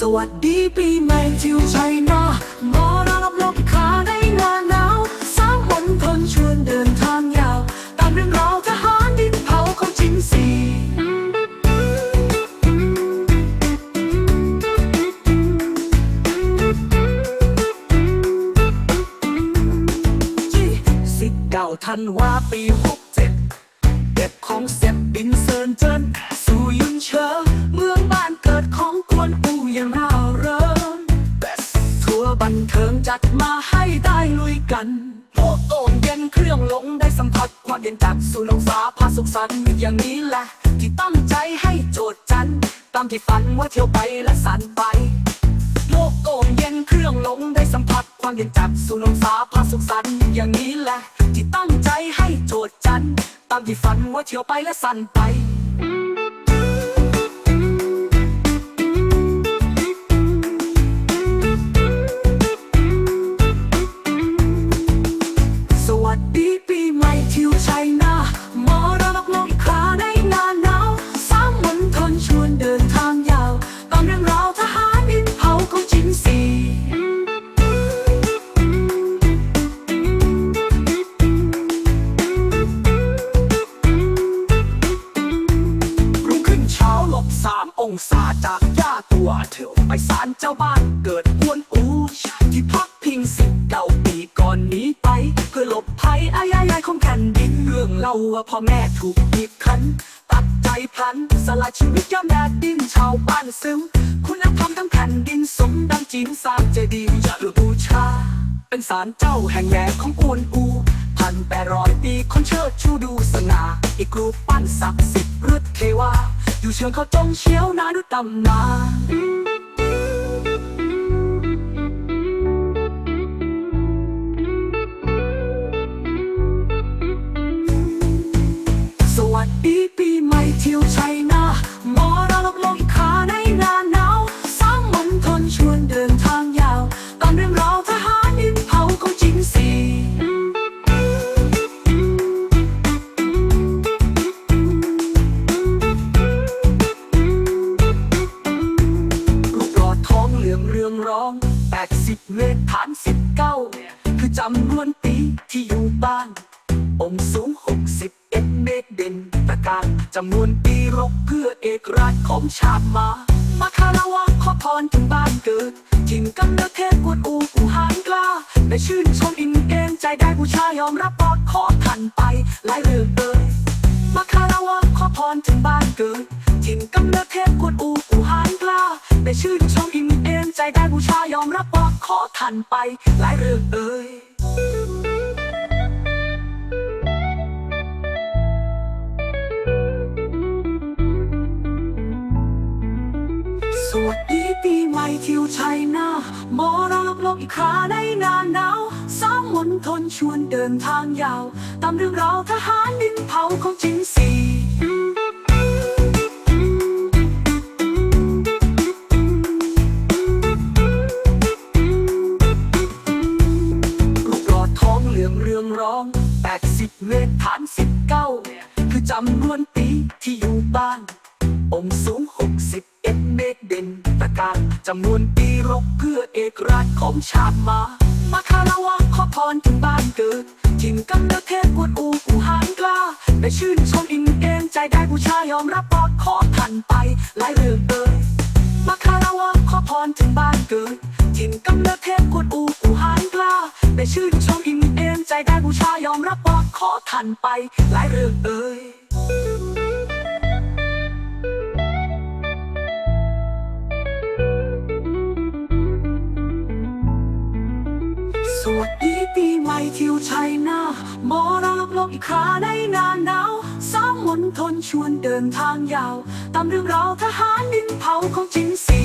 สวัสดีปีใหม่ทิวชัยนาหมอรับลบขาในหน้าหนาวสามคนทนชวนเดินทางยาว ตามเรื่องราวทหารดินเผาของจริงสีสิบเก้าธันวาปีหกเจ็ดเด็ดของเสร็จบินเซินเจิ้นสู่ยุนเชิง โอ้โอนเย็นเครื่องลงได้สัมผัสความเย็นจากสู่ลงฟ้าพาสุขสันต์อย่างนี้แหละ ที่ตั้งใจให้โจทย์จันตามที่ฝันว่าเที่ยวไปและสันไปโลกโอ่งเย็นเครื่องลงได้สัมผัสความเย็นจากสู่ลมฟ้าพาสุขสันต์อย่างนี้แหละ ที่ตั้งใจให้โจทย์จันตามที่ฝันว่าเที่ยวไปและสันไป เถียวไปศาลเจ้าบ้านเกิดกวนอูที่พักพิงสิบเก้าปีก่อนนี้ไป เพื่อหลบภัยอายายายของแผ่นดินเรื่องเล่าว่าพ่อแม่ถูกบีบคั้น ตัดใจพลันสละชีวิตยอมแดดดินชาวบ้านซึมคุณธรรมทั้งแผ่นดินสมดังจีนสร้างเจดีย์จะบูชา เป็นศาลเจ้าแห่งแหวนของกวนอูพันแปดร้อยปีคนเชิดชูดูสง่าอีกรูปปั้นศักดิ์สิทธิ์ฤทธิ์เทวาอยู่เชิงเขาจงเชียวนานุตำนาน สิบเก้าคือจำนวนปีที่อยู่บ้าน องค์สูงหกสิบเอ็ดเมตรเด่นตะการจำนวนปีรบเพื่อเอกราชของชาติมา มาคารวะขอพรถึงบ้านเกิดถิ่นกำเนิดเทพกวนอูกูหานกล้าได้ชื่นชมอินเองใจได้บูชายอมรับปอดขอทันไปหลายเรื่องเอ่ยมาคารวะขอพรถึงบ้านเกิดถิ่นกำเนิดเทพกวนอูกูหานกล้าได้ชื่นชมอิ่มเอม ใจได้บูชายอมรับว่าขอทันไปหลายเรื่องเอ่ยสวัสดีปีใหม่ทิวชัยนาหมอรับลมอีกคราในน้าหนาวสามมนทนชวนเดินทางยาว ตามเรื่องราวทหารดินเผาของจินสี สิบเลขฐานสิบเก้าคือจำนวนปีที่อยู่บ้าน องค์สูงหกสิบเอ็ดเมตรเด่นตะการจำนวนปีรบเพื่อเอกราชของชาติมา มาคารวะขอพรถึงบ้านเกิดถิ่นกำเนิดเทพกวนอูกูหานกล้าได้ชื่นชมอิ่มเอมใจได้บูชายอมรับปอดขอทันไปหลายเรื่องเอ่ยมาคารวะขอพรถึงบ้านเกิดถิ่นกำเนิดเทพกวนอูกูหานกล้าได้ชื่นชมอิ่มเอมใจได้บูชายอมรับว่า ขอทันไปหลายเรื่องเอ่ยสวัสดีปีใหม่ทิวชัยนาหมอรับลมอีกคราในน้าหนาวสามมนทนชวนเดินทางยาว ตามเรื่องราวทหารดินเผาของจริงสี